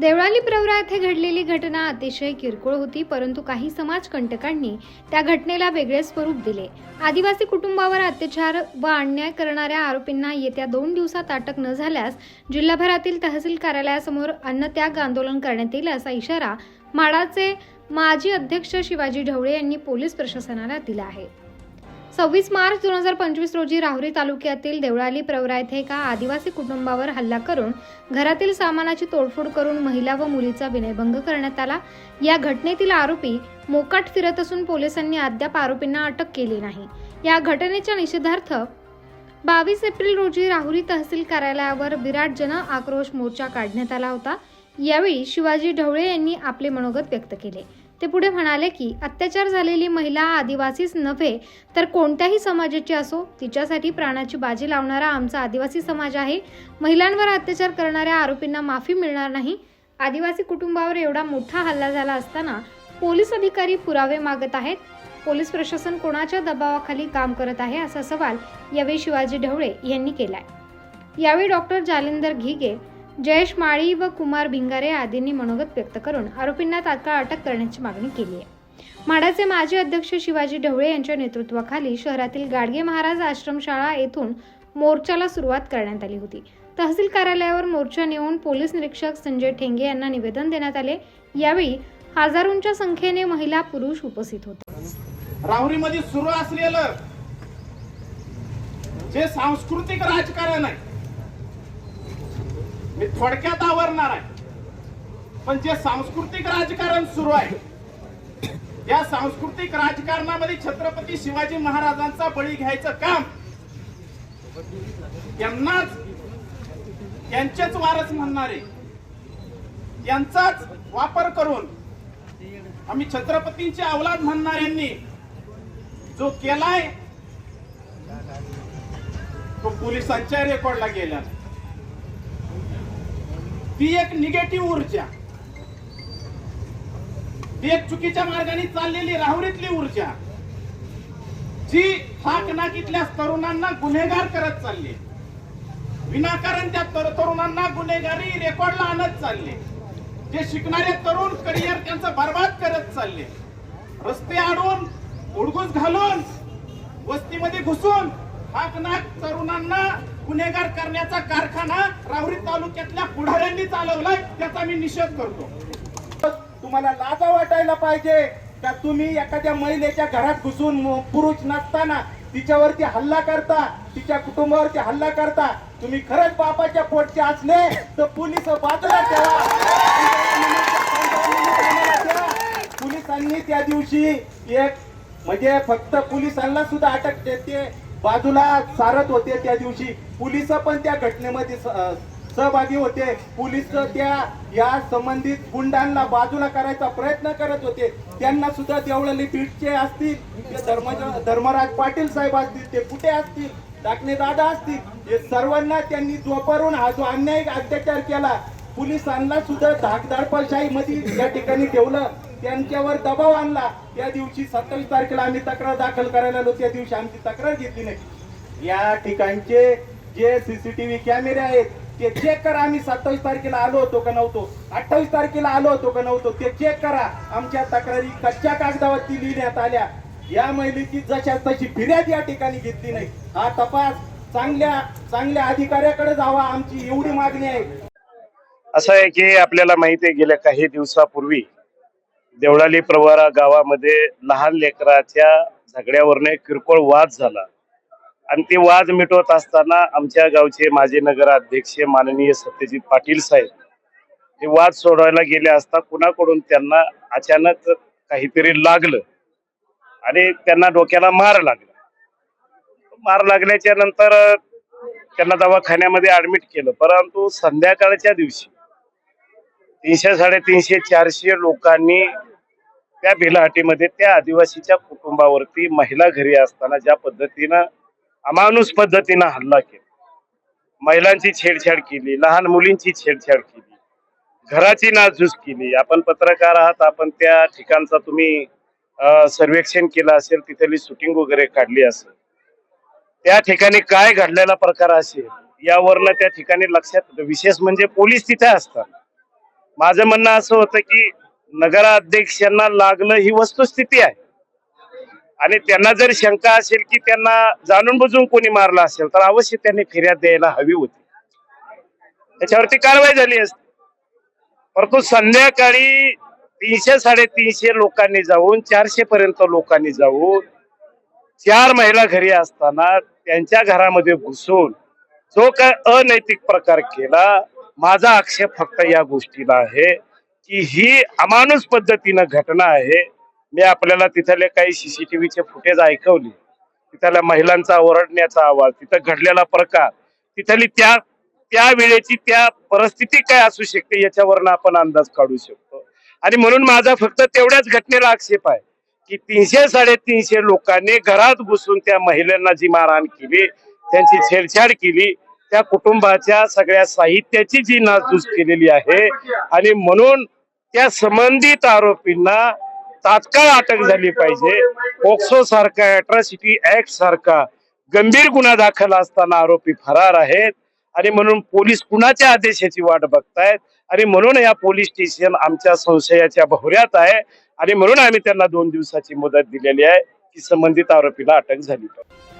देवळाली प्रवरा येथे घडलेली घटना अतिशय किरकोळ होती परंतु काही समाजकंटकांनी त्या घटनेला वेगळे स्वरूप दिले. आदिवासी कुटुंबावर अत्याचार व अन्याय करणाऱ्या आरोपींना येत्या दोन दिवसात अटक न झाल्यास जिल्हाभरातील तहसील कार्यालयासमोर अन्नत्याग आंदोलन करण्यात येईल असा इशारा माडाचे माजी अध्यक्ष शिवाजी ढवळे यांनी पोलीस प्रशासनाला दिला आहे. सव्वीस मार्च दोन हजार पंचवीस रोजी राहुरी तालुक्यातील देवळाली प्रवरा येथे एका आदिवासी कुटुंबावर हल्ला करून घरातील सामानाची तोडफोड करून महिला व मुलीचा विनयभंग करण्यात आला. या घटनेतील आरोपी मोकाट फिरत असून पोलिसांनी अद्याप आरोपींना अटक केली नाही. या घटनेच्या निषेधार्थ बावीस एप्रिल रोजी राहुरी तहसील कार्यालयावर विराट जन आक्रोश मोर्चा काढण्यात आला होता. यावेळी शिवाजी ढवळे यांनी आपले मनोगत व्यक्त केले. ते पुढे म्हणाले की अत्याचार झालेली महिला आदिवासीच नव्हे तर कोणत्याही समाजाची असो तिच्यासाठी प्राणाची बाजी लावणारा आमचा आदिवासी समाज आहे. महिलांवर अत्याचार करणाऱ्या आरोपींना माफी मिळणार नाही. आदिवासी कुटुंबावर एवढा मोठा हल्ला झाला असताना पोलीस अधिकारी पुरावे मागत आहेत. पोलीस प्रशासन कोणाच्या दबावाखाली काम करत आहे असा सवाल यावेळी शिवाजी ढवळे यांनी केलाय. यावेळी डॉक्टर जालिंदर घिगे जयेश माळी व कुमार भिंगारे आदींनी मनोगत व्यक्त करून आरोपींना तात्काळ अटक करण्याची मागणी केली आहे. माडाचे माजी अध्यक्ष शिवाजी ढवळे यांच्या नेतृत्वाखाली शहरातील गाडगे महाराज आश्रमशाळा येथून मोर्चाला सुरुवात करण्यात आली होती. तहसील कार्यालयावर मोर्चा नेऊन पोलीस निरीक्षक संजय ठेंगे यांना निवेदन देण्यात आले. यावेळी हजारोंच्या संख्येने महिला पुरुष उपस्थित होते. राहुरीमध्ये सुरू असलेलं जे सांस्कृतिक राजकारण आहे मी थोडक्यात आवरणार आहे. पण जे सांस्कृतिक राजकारण सुरू आहे या सांस्कृतिक राजकारणामध्ये छत्रपती शिवाजी महाराजांचा बळी घ्यायचं काम यांनाच यांचेच वारस म्हणणारे यांचाच वापर करून आम्ही छत्रपतींचे अवलाद म्हणणाऱ्यांनी जो केलाय तो पोलिसांच्या रेकॉर्डला गेला. ती एक निगेटिव्ह ऊर्जा. ती एक चुकीच्या मार्गाने चाललेली राहुरीतली ऊर्जा. जी हाक नाकीतल्या तरुणांना गुन्हेगार करत चालली. विनाकारण त्या तरुणांना गुन्हेगारी रेकॉर्डला आणत चालले. जे शिकणारे तरुण करिअर त्यांचं बर्बाद करत चालले. रस्ते अडवून उडगूस घालून वस्तीमध्ये घुसून हाकनाक तरुणांना गुन्हेगार करण्याचा कारखाना राहुरी तालुक्यातल्या पुढाऱ्यांनी चालवलाय त्याचा मी निषेध करतो. तुम्हाला लाजा वाटायला पाहिजे का तुम्ही एखाद्या महिलेच्या घरात घुसून पुरुष नसताना तिच्यावरती हल्ला करता तिच्या कुटुंबावरती हल्ला करता? तुम्ही खरंच बापाच्या पोटचे असले तर पोलीस बाजूला ठेवा. पोलिसांनी त्या दिवशी एक म्हणजे फक्त पोलिसांना सुद्धा अटक देते. बाजूला सारत होते त्या दिवशी. पोलीस पण त्या घटनेमध्ये स- सहभागी होते. पोलीस त्या या संबंधित गुंडांना बाजूला करायचा प्रयत्न करत होते. त्यांना सुद्धा देवळाली बीटचे असतील ते धर्म धर्मराज पाटील साहेब असतील ते कुठे असतील टाकणे दादा असतील हे सर्वांना त्यांनी जोपारून हा जो अन्यायिक अत्याचार केला पोलिसांना सुद्धा धाकधाडपशाही मध्ये या ठिकाणी ठेवलं. त्यांच्यावर दबाव आणला. त्या दिवशी सत्तावीस तारखेला आम्ही तक्रार दाखल करायला आलो. त्या दिवशी आमची तक्रार घेतली नाही. या ठिकाणचे जे सीसीटीव्ही कॅमेरे आहेत ते चेक करा. आम्ही सत्तावीस तारखेला आलो होतो का नव्हतो? अठ्ठावीस तारखेला आलो होतो का नव्हतो? ते चेक करा. आमच्या तक्रारी कच्च्या कागदावरती लिहिण्यात आल्या. या महिलेची जशा तशी फिर्याद या ठिकाणी घेतली नाही. हा तपास चांगल्या चांगल्या अधिकाऱ्याकडे जावा. आमची एवढी मागणी आहे. असं आहे की आपल्याला माहिती आहे गेल्या काही दिवसापूर्वी देवळाली प्रवारा गावामध्ये लहान लेकराच्या झगड्यावरने किरकोळ वाद झाला. आणि ते वाद मिटवत असताना आमच्या गावचे माजी नगराध्यक्ष माननीय सत्यजित पाटील साहेब ते वाद सोडवायला गेले असता कुणाकडून त्यांना अचानक काहीतरी लागलं आणि त्यांना डोक्याला मार लागला. मार लागल्याच्या नंतर त्यांना दवाखान्यामध्ये ऍडमिट केलं. परंतु संध्याकाळच्या दिवशी तीनशे साडेतीनशे चारशे लोकांनी त्या भिलाहाटीमध्ये त्या आदिवासीच्या कुटुंबावरती महिला घरी असताना ज्या पद्धतीनं अमानुष पद्धतीनं हल्ला केला. महिलांची छेडछाड केली लहान मुलींची छेडछाड केली घराची नाजूस केली. आपण पत्रकार आहात आपण त्या ठिकाणचा तुम्ही सर्वेक्षण केलं असेल तिथली शूटिंग वगैरे काढली असेल. त्या ठिकाणी काय घडलेला प्रकार असेल यावरनं त्या ठिकाणी लक्षात विशेष म्हणजे पोलीस तिथे असतात. माझं म्हणणं असं होतं की नगराध्यक्षांना लागणं ही वस्तुस्थिती आहे. आणि त्यांना जर शंका असेल की त्यांना जाणून बुजून कोणी मारलं असेल तर अवश्य त्यांनी फिर्याद द्यायला हवी होती. त्याच्यावरती कारवाई झाली असते. परंतु संध्याकाळी तीनशे साडेतीनशे लोकांनी जाऊन चारशे पर्यंत लोकांनी जाऊन चार महिला घरी असताना त्यांच्या घरामध्ये घुसून जो काय अनैतिक प्रकार केला माझा आक्षेप फक्त या गोष्टीला आहे. की ही अमानुष पद्धतीनं घटना आहे. मी आपल्याला तिथले काही सीसीटीव्हीचे फुटेज ऐकवली. तिथल्या महिलांचा ओरडण्याचा आवाज तिथं घडलेला प्रकार तिथली त्या त्या वेळेची त्या परिस्थिती काय असू शकते याच्यावरनं आपण अंदाज काढू शकतो. आणि म्हणून माझा फक्त तेवढ्याच घटनेला आक्षेप आहे की तीनशे साडेतीनशे लोकांनी घरात घुसून त्या महिलांना जी मारहाण केली त्यांची छेडछाड केली त्या कुटुंबाच्या सगळ्या साहित्याची जी नासधूस केलेली आहे आणि म्हणून त्या संबंधित आरोपींना तात्काळ अटक झाली पाहिजे. पोक्सो सारखा अट्रॉसिटी ऍक्ट सारखा गंभीर गुन्हा दाखल असताना आरोपी फरार आहेत आणि म्हणून पोलीस कुणाच्या आदेशाची वाट बघतायत आणि म्हणून या पोलीस स्टेशन आमच्या संशयाच्या भोवऱ्यात आहे आणि म्हणून आम्ही त्यांना दोन दिवसाची मुदत दिलेली आहे की संबंधित आरोपीला अटक झाली पाहिजे.